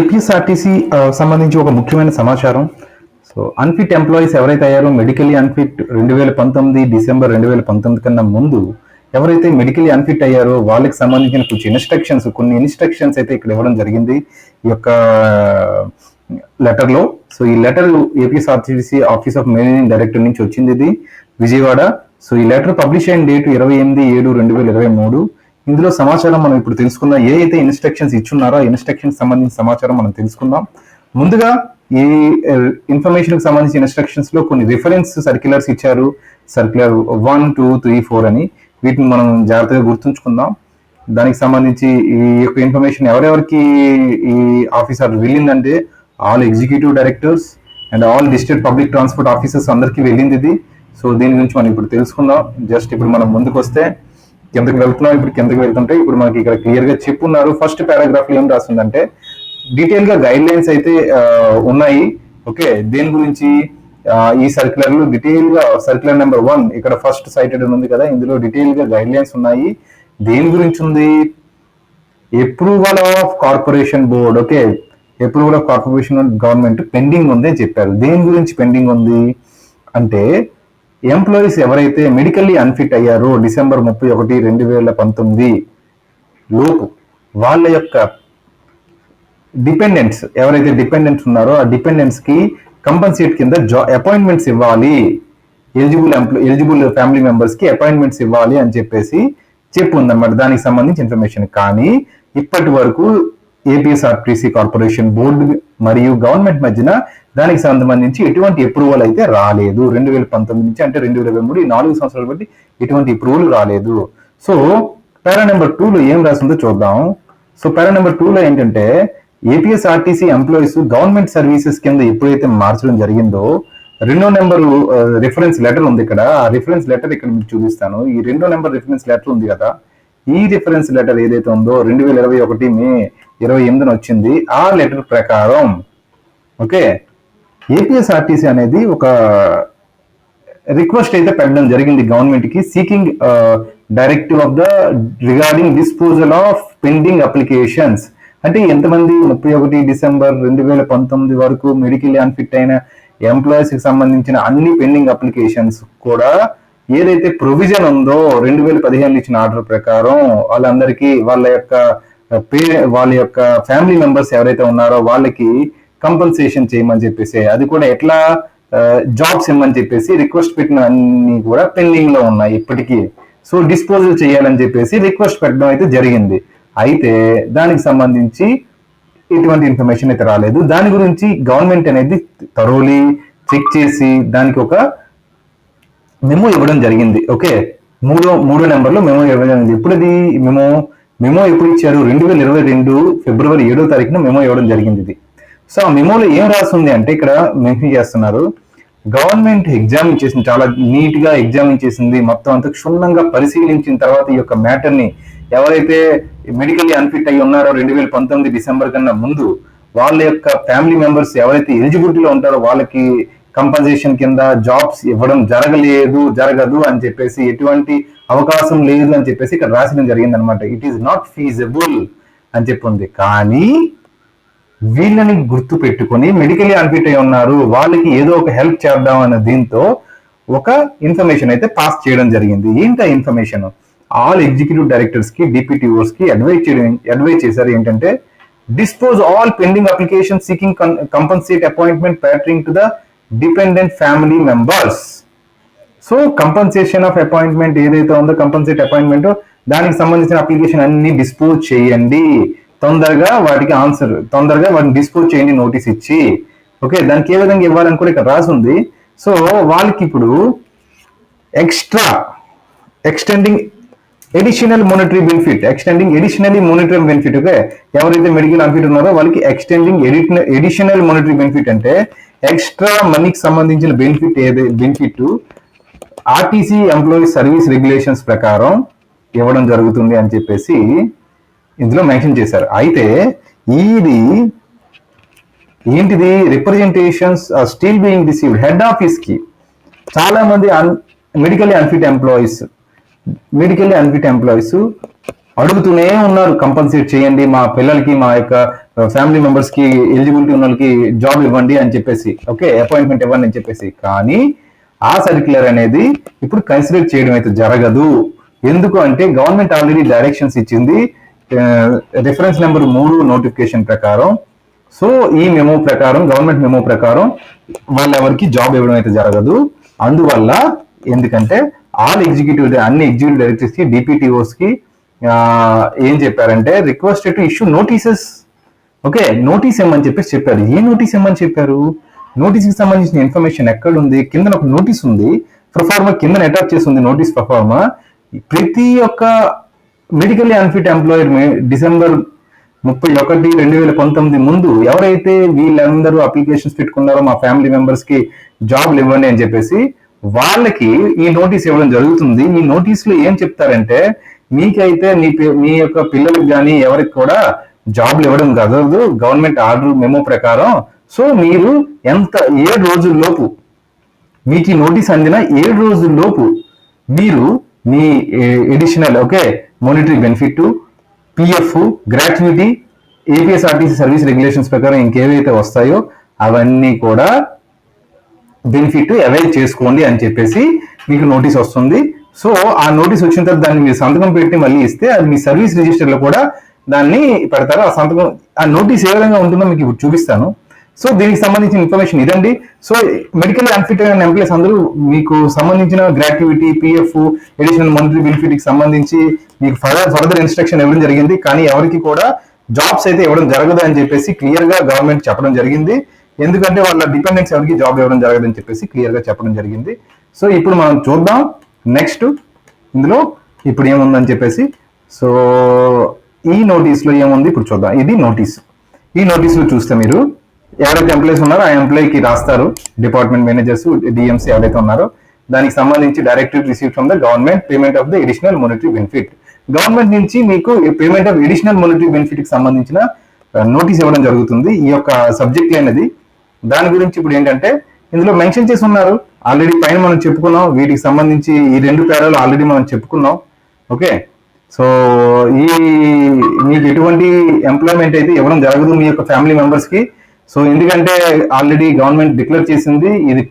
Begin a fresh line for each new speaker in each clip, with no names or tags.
APSRTC సంబంధించి ఒక ముఖ్యమైన సమాచారం. సో అన్ఫిట్ ఎంప్లాయీస్ ఎవరైతే అయ్యారో మెడికలీ అన్ఫిట్ రెండు వేల పంతొమ్మిది డిసెంబర్ రెండు వేల పంతొమ్మిది కన్నా ముందు ఎవరైతే మెడికలీ అన్ఫిట్ అయ్యారో వాళ్ళకి సంబంధించిన కొంచెం ఇన్స్ట్రక్షన్స్ కొన్ని ఇన్స్ట్రక్షన్స్ అయితే ఇక్కడ ఇవ్వడం జరిగింది ఈ యొక్క లెటర్లో సో ఈ letter APSRTC office of managing director నుంచి వచ్చింది ఇది విజయవాడ. సో ఈ లెటర్ పబ్లిష్ అయిన డేట్ ఇరవై ఎనిమిది ఏడు రెండు వేల ఇరవై మూడు. ఇందులో సమాచారం మనం ఇప్పుడు తెలుసుకుందాం. ఏ అయితే ఇన్స్ట్రక్షన్స్ ఇచ్చున్నారో ఆ ఇన్స్ట్రక్షన్స్ సంబంధించిన సమాచారం మనం తెలుసుకుందాం. ముందుగా ఈ ఇన్ఫర్మేషన్కి సంబంధించిన ఇన్స్ట్రక్షన్స్లో కొన్ని రిఫరెన్స్ సర్క్యులర్స్ ఇచ్చారు. Circular one two three four అని. వీటిని మనం జాగ్రత్తగా గుర్తుంచుకుందాం. దానికి సంబంధించి ఈ యొక్క ఇన్ఫర్మేషన్ ఎవరెవరికి ఈ ఆఫీసర్ వెళ్ళిందంటే all executive directors and all district public transport officers అందరికీ వెళ్ళింది ఇది. సో దీని గురించి మనం ఇప్పుడు తెలుసుకుందాం. జస్ట్ ఇప్పుడు మనం ముందుకు వస్తే కిందకి వెళ్తున్నాం ఇప్పుడు కిందకి వెళ్తుంటే ఇప్పుడు మనకి ఇక్కడ క్లియర్గా చెప్పున్నారు. ఫస్ట్ పారాగ్రాఫ్లో ఏం రాస్తుందంటే డీటెయిల్గా గైడ్ లైన్స్ అయితే ఉన్నాయి. ఓకే దేని గురించి? ఈ సర్క్యులర్లో డీటెయిల్గా సర్క్యులర్ నెంబర్ వన్ ఇక్కడ ఫస్ట్ సైటెడ్ ఉంది కదా ఇందులో డీటెయిల్గా గైడ్ లైన్స్ ఉన్నాయి. దేని గురించి ఉంది? Approval of corporation board okay approval of corporation government pending ఉంది అని చెప్పారు. దేని గురించి పెండింగ్ ఉంది? అంటే ఎంప్లాయీస్ ఎవరైతే మెడికల్లీ అన్ఫిట్ అయ్యారో డిసెంబర్ ముప్పై ఒకటి రెండు వేల పంతొమ్మిది లోపు వాళ్ళ యొక్క డిపెండెంట్స్ ఎవరైతే డిపెండెంట్స్ ఉన్నారో ఆ డిపెండెంట్స్కి కంపన్సేట్ కింద జా అపాయింట్మెంట్స్ ఇవ్వాలి. ఎలిజిబుల్ ఎంప్లాయ్ ఎలిజిబుల్ ఫ్యామిలీ మెంబర్స్కి అపాయింట్మెంట్స్ ఇవ్వాలి అని చెప్పేసి చెప్పు ఉందన్నమాట. దానికి సంబంధించి ఇన్ఫర్మేషన్ కానీ ఇప్పటి వరకు ఏపీఎస్ఆర్టీసీ కార్పొరేషన్ బోర్డు మరియు గవర్నమెంట్ మధ్యన దానికి సంబంధించి ఎటువంటి అప్రూవల్ అయితే రాలేదు. రెండు వేల పంతొమ్మిది నుంచి అంటే రెండు వేల ఇరవై మూడు నాలుగు సంవత్సరాలు బట్టి ఎటువంటి అప్రూవల్ రాలేదు. సో పారా నెంబర్ టూలో ఏం రాసిందో చూద్దాం. సో పారా నెంబర్లో ఏంటంటే ఏపీఎస్ఆర్టీసీ ఎంప్లాయీస్ గవర్నమెంట్ సర్వీసెస్ కింద ఎప్పుడైతే మార్చడం జరిగిందో రెండో నెంబర్ రిఫరెన్స్ లెటర్ ఉంది ఇక్కడ. ఆ రిఫరెన్స్ లెటర్ ఇక్కడ మీకు చూపిస్తాను. ఈ రెండో నెంబర్ రిఫరెన్స్ లెటర్ ఉంది కదా. ఈ రిఫరెన్స్ లెటర్ ఏదైతే ఉందో రెండు వేల ఇరవై ఒకటి మే ఇరవై ఎనిమిదిన వచ్చింది ఆ లెటర్ ప్రకారం. ఓకే? ఏపీఎస్ఆర్టీసీ అనేది ఒక రిక్వెస్ట్ అయితే పెట్టడం జరిగింది గవర్నమెంట్కి seeking directive of the regarding disposal of pending applications అంటే ఎంతమంది ముప్పై ఒకటి డిసెంబర్ రెండు వేల పంతొమ్మిది వరకు మెడికల్ అన్ఫిట్ అయిన ఎంప్లాయీస్కి సంబంధించిన అన్ని పెండింగ్ అప్లికేషన్స్ కూడా ఏదైతే ప్రొవిజన్ ఉందో రెండు వేల పదిహేను ఇచ్చిన ఆర్డర్ ప్రకారం వాళ్ళందరికీ వాళ్ళ యొక్క పే వాళ్ళ యొక్క ఫ్యామిలీ మెంబర్స్ ఎవరైతే ఉన్నారో వాళ్ళకి కంపన్సేషన్ చేయమని చెప్పేసి అది కూడా ఎట్లా జాబ్స్ ఇమ్మని చెప్పేసి రిక్వెస్ట్ పెట్టిన అన్ని కూడా పెండింగ్లో ఉన్నాయి ఇప్పటికీ. సో డిస్పోజల్ చేయాలని చెప్పేసి రిక్వెస్ట్ పెట్టడం అయితే జరిగింది. అయితే దానికి సంబంధించి ఎటువంటి ఇన్ఫర్మేషన్ అయితే రాలేదు. దాని గురించి గవర్నమెంట్ అనేది తరోలీ చెక్ చేసి దానికి ఒక మెమో ఇవ్వడం జరిగింది. ఓకే మూడో మూడో నెంబర్లో మెమో ఇవ్వడం జరిగింది. ఎప్పుడు ఇది మెమో ఎప్పుడు ఇచ్చారు? రెండు వేల ఇరవై రెండు ఫిబ్రవరి ఏడో తారీఖున మెమో ఇవ్వడం జరిగింది ఇది. సో ఆ మెమోలో ఏం రాస్తుంది అంటే ఇక్కడ మెన్షన్ చేస్తున్నారు. గవర్నమెంట్ ఎగ్జామ్ చేసింది చాలా నీట్గా ఎగ్జామ్ చేసింది మొత్తం అంతా క్షుణ్ణంగా పరిశీలించిన తర్వాత ఈ యొక్క మ్యాటర్ని ఎవరైతే మెడికల్లీ అన్ఫిట్ అయి ఉన్నారో రెండు వేల పంతొమ్మిది డిసెంబర్ కన్నా ముందు వాళ్ళ యొక్క ఫ్యామిలీ మెంబర్స్ ఎవరైతే ఎలిజిబిలిటీలో ఉంటారో వాళ్ళకి కంపన్సేషన్ కింద జాబ్స్ ఇవ్వడం జరగలేదు జరగదు అని చెప్పేసి ఎటువంటి అవకాశం లేదు అని చెప్పేసి ఇక్కడ రాసడం జరిగింది అనమాట ఇట్ ఈస్ నాట్ ఫీజబుల్ అని చెప్పి ఉంది కానీ వీళ్ళని గుర్తు పెట్టుకొని మెడికలీ అన్ఫిట్ అయి ఉన్నారు. వాళ్ళకి ఏదో ఒక హెల్ప్ చేద్దాం అన్న దీంతో ఒక ఇన్ఫర్మేషన్ అయితే పాస్ చేయడం జరిగింది. ఏంటి ఆ ఇన్ఫర్మేషన్ ఆల్ ఎగ్జిక్యూటివ్ డైరెక్టర్స్కి డిపిటిఓస్కి అడ్వైజ్ చేయడం అడ్వైజ్ చేశారు ఏంటంటే dispose all pending application seeking compensate appointment pertaining to the dependent family members so compensation of appointment ఏదైతే ఉందో కంపన్సేట్ అపాయింట్మెంట్ దానికి సంబంధించిన అప్లికేషన్ అన్ని డిస్పోజ్ చేయండి. తొందరగా వాటికి ఆన్సర్ తొందరగా వాటిని డిస్పోజ్ చేయండి నోటీస్ ఇచ్చి. ఓకే దానికి ఏ విధంగా ఇవ్వాలని కూడా ఇక్కడ రాసి ఉంది సో వాళ్ళకి ఇప్పుడు extra extending additional monetary benefit extending additionally monetary benefit okay ఎవరైతే మెడికల్ అన్ఫిట్ ఉన్నారో వాళ్ళకి ఎక్స్టెండింగ్ ఎడిషనల్ మోనిటరీ బెనిఫిట్ అంటే ఎక్స్ట్రా మనీకి సంబంధించిన బెనిఫిట్ ఏదైతే benefit RTC employee service regulations ప్రకారం ఇవ్వడం జరుగుతుంది అని చెప్పేసి ఇందులో మెన్షన్ చేశారు. అయితే ఇది ఏంటిది? Representations still being received head ఆఫీస్కి చాలా మంది medically unfit employees medically unfit employees అడుగుతూనే ఉన్నారు కంపల్సరీ చేయండి మా పిల్లలకి మా యొక్క ఫ్యామిలీ మెంబర్స్కి ఎలిజిబిలిటీ ఉన్న వాళ్ళకి జాబ్ ఇవ్వండి అని చెప్పేసి. ఓకే అపాయింట్మెంట్ ఇవ్వండి అని చెప్పేసి. కానీ ఆ సర్క్యులర్ అనేది ఇప్పుడు కన్సిడర్ చేయడం అయితే జరగదు. ఎందుకు అంటే గవర్నమెంట్ ఆల్రెడీ డైరెక్షన్స్ ఇచ్చింది రిఫరెన్స్ నెంబర్ మూడు నోటిఫికేషన్ ప్రకారం. సో ఈ మెమో ప్రకారం గవర్నమెంట్ మెమో ప్రకారం వాళ్ళెవరికి జాబ్ ఇవ్వడం అయితే జరగదు. అందువల్ల ఎందుకంటే ఆల్ ఎగ్జిక్యూటివ్ అన్ని ఎగ్జిక్యూటివ్ డైరెక్టర్స్కి డిపిటిఓస్కి ఏం చెప్పారంటే request to issue notices okay notice ఇమ్మని చెప్పేసి చెప్పారు. ఏ నోటీస్ ఇమ్మని చెప్పారు? నోటీస్కి సంబంధించిన ఇన్ఫర్మేషన్ ఎక్కడ ఉంది కింద ఒక నోటీస్ ఉంది. ప్రొఫార్మా కింద అటాచ్ చేసి ఉంది నోటీస్ ప్రొఫార్మా ప్రతి ఒక్క మెడికల్లీ అన్ఫిట్ ఎంప్లాయర్ డిసెంబర్ ముప్పై ఒకటి రెండు వేల పంతొమ్మిది ముందు ఎవరైతే వీళ్ళందరూ అప్లికేషన్స్ పెట్టుకున్నారో మా ఫ్యామిలీ మెంబర్స్కి జాబ్లు ఇవ్వండి అని చెప్పేసి వాళ్ళకి ఈ నోటీస్ ఇవ్వడం జరుగుతుంది. ఈ నోటీస్లో ఏం చెప్తారంటే మీకైతే మీ మీ యొక్క పిల్లలకు కానీ ఎవరికి కూడా జాబ్లు ఇవ్వడం జరగదు గవర్నమెంట్ ఆర్డర్ మెమో ప్రకారం సో మీరు ఎంత ఏడు రోజుల్లోపు మీకు నోటీస్ అందిన ఏడు రోజుల్లోపు మీరు మీ additional okay monetary benefit PF gratuity APSRTC service regulations ప్రకారం ఇంకేవైతే వస్తాయో అవన్నీ కూడా బెనిఫిట్ అవైల్ చేసుకోండి అని చెప్పేసి మీకు నోటీస్ వస్తుంది. సో ఆ నోటీస్ వచ్చిన తర్వాత దాన్ని మీరు సంతకం పెట్టి మళ్ళీ ఇస్తే అది మీ సర్వీస్ రిజిస్టర్లో కూడా దాన్ని పెడతారు. ఆ సంతకం ఆ నోటీస్ ఏ విధంగా ఉంటుందో మీకు ఇప్పుడు చూపిస్తాను. సో దీనికి సంబంధించిన ఇన్ఫర్మేషన్ ఇదండి. సో మెడికల్ అన్ఫిట్ అయిన ఎంప్లాయీస్ అందరూ మీకు సంబంధించిన గ్రాట్యుటీ పిఎఫ్ ఎడిషనల్ మంత్లీ బెనిఫిట్కి సంబంధించి మీకు ఫర్దర్ ఫర్దర్ ఇన్స్ట్రక్షన్ ఇవ్వడం జరిగింది. కానీ ఎవరికి కూడా జాబ్స్ అయితే ఇవ్వడం జరగదు అని చెప్పేసి క్లియర్గా గవర్నమెంట్ చెప్పడం జరిగింది. ఎందుకంటే వాళ్ళ డిపెండెన్స్ ఎవరికి జాబ్ ఇవ్వడం జరగదని చెప్పేసి క్లియర్గా చెప్పడం జరిగింది. సో ఇప్పుడు మనం చూద్దాం. నెక్స్ట్ ఇందులో ఇప్పుడు ఏముందని చెప్పేసి. సో ఈ నోటీస్లో ఏముంది? ఇప్పుడు చూద్దాం. ఇది నోటీస్ ఈ నోటీస్లో చూస్తే మీరు ఎవరైతే ఎంప్లాయీస్ ఉన్నారో ఆ ఎంప్లాయీకి రాస్తారు. డిపార్ట్మెంట్ మేనేజర్స్ డిఎంసీ ఎవరైతే ఉన్నారో దానికి సంబంధించి directive receive from the government payment of the additional monetary benefit government నుంచి మీకు పేమెంట్ ఆఫ్ ఎడిషనల్ మోనిటరీ బెనిఫిట్కి సంబంధించిన నోటీస్ ఇవ్వడం జరుగుతుంది. ఈ యొక్క సబ్జెక్ట్ అనేది దాని గురించి ఇప్పుడు ఏంటంటే ఇందులో మెన్షన్ చేసి ఉన్నారు. ఆల్రెడీ పైన మనం చెప్పుకున్నాం. వీటికి సంబంధించి ఈ రెండు పేరాలు ఆల్రెడీ మనం చెప్పుకున్నాం. ఓకే సో ఈ మీకు ఎటువంటి ఎంప్లాయ్మెంట్ అయితే ఇవ్వడం జరగదు మీ యొక్క ఫ్యామిలీ మెంబర్స్కి. సో ఎందుకంటే ఆల్రెడీ గవర్నమెంట్ డిక్లేర్ చేసింది ఇది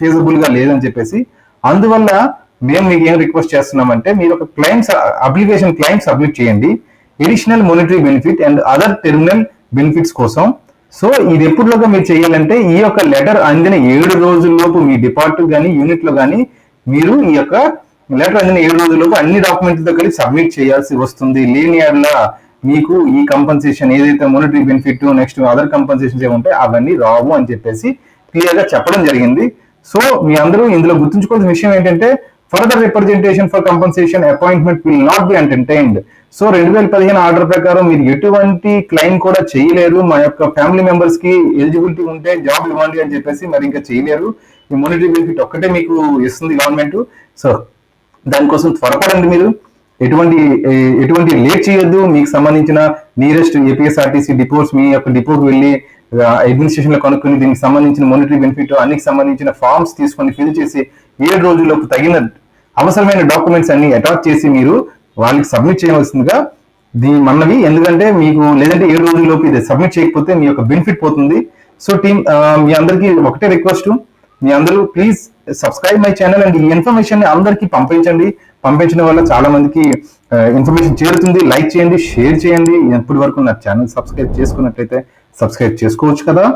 ఫీజబుల్గా లేదని చెప్పేసి. అందువల్ల మేము మీకు ఏం రిక్వెస్ట్ చేస్తున్నామంటే మీరు ఒక క్లైమ్స్ అప్లికేషన్ క్లైమ్ సబ్మిట్ చేయండి. Additional monetary benefit and other terminal benefits కోసం. సో ఇది ఎప్పుడులోగా మీరు చేయాలంటే ఈ యొక్క లెటర్ అందిన ఏడు రోజుల్లోపు మీ డిపార్ట్ కానీ యూనిట్లో కానీ మీరు ఈ యొక్క లెటర్ అందిన ఏడు రోజుల్లోపు అన్ని డాక్యుమెంట్లతో కలిసి సబ్మిట్ చేయాల్సి వస్తుంది. లేని యెడల మీకు ఈ కంపన్సేషన్ ఏదైతే monetary benefit next other compensations ఏముంటాయి అవన్నీ రావు అని చెప్పేసి క్లియర్గా చెప్పడం జరిగింది. సో మీ అందరూ ఇందులో గుర్తుంచుకోవాల్సిన విషయం ఏంటంటే further representation for compensation appointment will not be entertained so రెండు వేల పదిహేను ఆర్డర్ ప్రకారం మీరు ఎటువంటి క్లెయిమ్ కూడా చేయలేరు. మా యొక్క ఫ్యామిలీ మెంబర్స్కి ఎలిజిబిలిటీ ఉంటే జాబ్ ఇవ్వండి అని చెప్పేసి మరి ఇంకా చేయలేరు. ఈ మోనిటరీ బెనిఫిట్ ఒక్కటే మీకు ఇస్తుంది గవర్నమెంట్ సో దానికోసం త్వరపడండి మీరు. ఎటువంటి ఎటువంటి లేట్ చేయొద్దు. మీకు సంబంధించిన నియరెస్ట్ ఏపీఎస్ఆర్టీసీ డిపోస్ మీ యొక్క డిపోకి వెళ్ళి అడ్మినిస్ట్రేషన్లో కనుక్కొని దీనికి సంబంధించిన మోనిటరీ బెనిఫిట్ అన్నికి సంబంధించిన ఫార్మ్స్ తీసుకొని ఫిల్ చేసి ఏడు రోజుల్లోపు తగిన అవసరమైన డాక్యుమెంట్స్ అన్ని అటాచ్ చేసి మీరు వాళ్ళకి సబ్మిట్ చేయవలసిందిగా దీని మన్నవి ఎందుకంటే మీకు లేదంటే ఏడు రోజుల్లోపు ఇది సబ్మిట్ చేయకపోతే మీ యొక్క బెనిఫిట్ పోతుంది. సో టీమ్ మీ అందరికీ ఒకటే రిక్వెస్ట్ మీ అందరూ please subscribe my channel and ఈ ఇన్ఫర్మేషన్ని అందరికీ పంపించండి. పంపించడం వల్ల చాలా మందికి ఇన్ఫర్మేషన్ చేరుతుంది. లైక్ చేయండి షేర్ చేయండి. ఎప్పటి వరకు నా ఛానల్ సబ్స్క్రైబ్ చేసుకున్నట్లయితే సబ్స్క్రైబ్ చేసుకోవచ్చు కదా.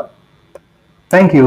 Thank you